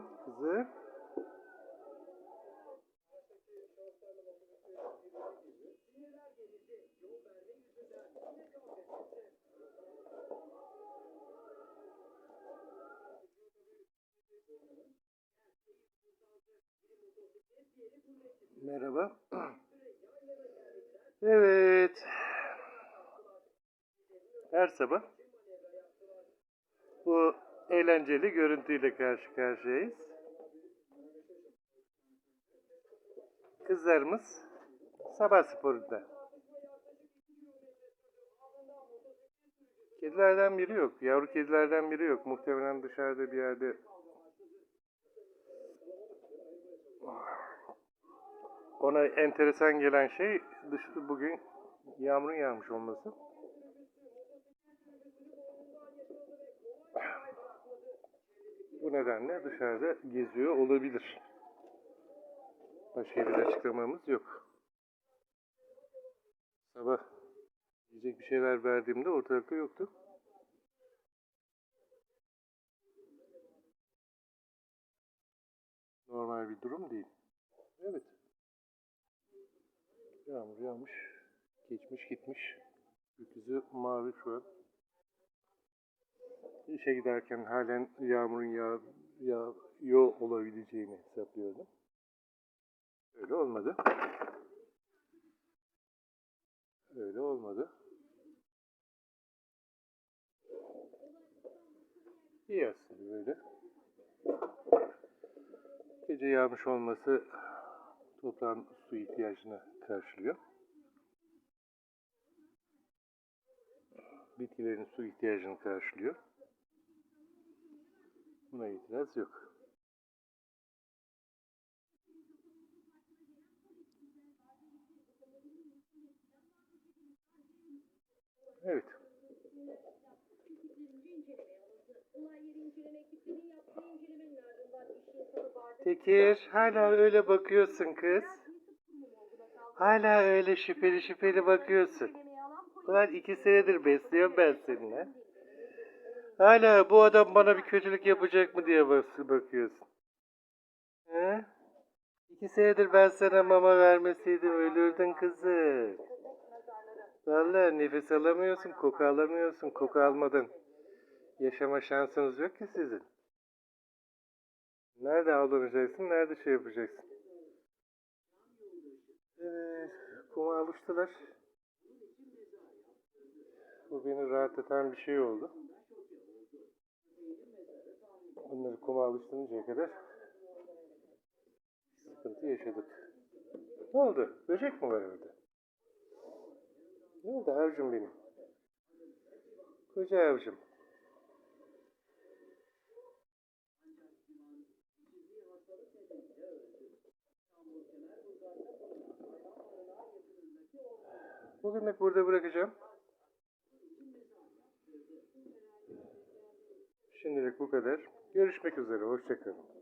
Kızı. Merhaba. Evet. Her sabah bu eğlenceli görüntüyle karşı karşıyayız. Kızlarımız sabah sporunda. Kedilerden biri yok. Yavru kedilerden biri yok. Muhtemelen dışarıda bir yerde ona enteresan gelen şey dış, bugün yağmurun yağmış olması. Bu nedenle dışarıda geziyor olabilir. Başka bir açıklamamız yok. Sabah yiyecek bir şeyler verdiğimde ortalıkta yoktu. Normal bir durum değil. Evet. Yağmur yağmış. Geçmiş gitmiş. Gökyüzü mavi şu an. İşe giderken halen yağmurun yağ, yağıyor olabileceğini hesaplıyordum. Öyle olmadı. Öyle olmadı. İyi aslında böyle. Gece yağmış olması toprağın su ihtiyacını karşılıyor. Bitkilerin su ihtiyacını karşılıyor. Buna itiraz yok. Evet. Tekir, hala öyle bakıyorsun kız. Hala öyle şüpheli şüpheli bakıyorsun. Ulan iki senedir besliyorum ben seninle. Hala bu adam bana bir kötülük yapacak mı diye bak- bakıyorsun. He? İki senedir ben sana mama vermeseydim ölürdün kızı. Vallahi nefes alamıyorsun, koku alamıyorsun. Koku almadan yaşama şansınız yok ki sizin. Nerede avlanacaksın, nerede şey yapacaksın? Evet, kuma alıştılar. Bu beni rahatlatan bir şey oldu. Bunları kuma alıştırıncaya kadar sıkıntı yaşadık. Ne oldu? Böcek mi var orada? Ne oldu avcum benim? Koca avcum. Bugünlük burada bırakacağım. Şimdilik bu kadar. Görüşmek üzere. Hoşçakalın.